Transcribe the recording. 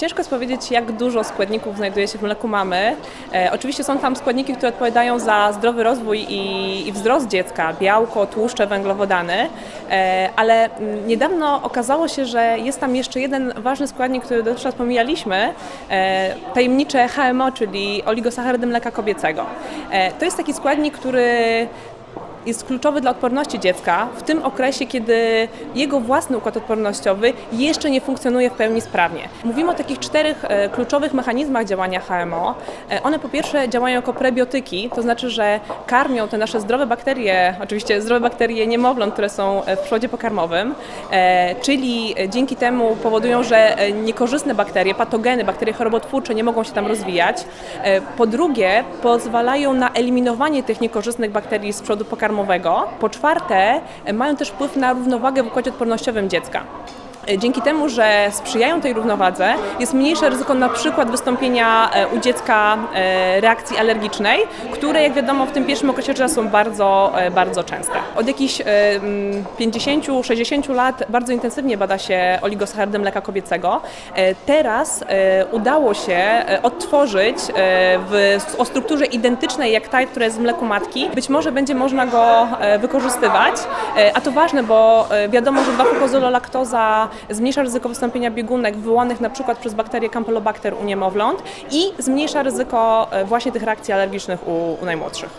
Ciężko jest powiedzieć, jak dużo składników znajduje się w mleku mamy. E, oczywiście są tam składniki, które odpowiadają za zdrowy rozwój i, i wzrost dziecka, białko, tłuszcze, węglowodany, e, ale mm, niedawno okazało się, że jest tam jeszcze jeden ważny składnik, który dotychczas pomijaliśmy, e, tajemnicze HMO, czyli oligosacharydy mleka kobiecego. E, to jest taki składnik, który jest kluczowy dla odporności dziecka w tym okresie, kiedy jego własny układ odpornościowy jeszcze nie funkcjonuje w pełni sprawnie. Mówimy o takich czterech e, kluczowych mechanizmach działania HMO. E, one po pierwsze działają jako prebiotyki, to znaczy, że karmią te nasze zdrowe bakterie, oczywiście zdrowe bakterie niemowląt, które są e, w przodzie pokarmowym, czyli dzięki temu powodują, że niekorzystne bakterie, patogeny, bakterie chorobotwórcze nie mogą się tam rozwijać. Po drugie, pozwalają na eliminowanie tych niekorzystnych bakterii z przodu pokarmowego. Po czwarte, mają też wpływ na równowagę w układzie odpornościowym dziecka. E, Dzięki temu, że sprzyjają tej równowadze, jest mniejsze ryzyko na przykład wystąpienia e, u dziecka e, reakcji alergicznej, które jak wiadomo w tym pierwszym okresie życia są bardzo, bardzo częste. Od jakichś e, mm, 50-60 lat bardzo intensywnie bada się oligosacharydy mleka kobiecego. Teraz udało się odtworzyć w, o strukturze identycznej jak ta, która jest w mleku matki. Być może będzie można go wykorzystywać, a to ważne, bo e, wiadomo, że 2-fukozololaktoza zmniejsza ryzyko wystąpienia biegunek wywołanych na przykład przez bakterię Campylobacter u niemowląt i zmniejsza ryzyko e, właśnie tych reakcji alergicznych u, u najmłodszych.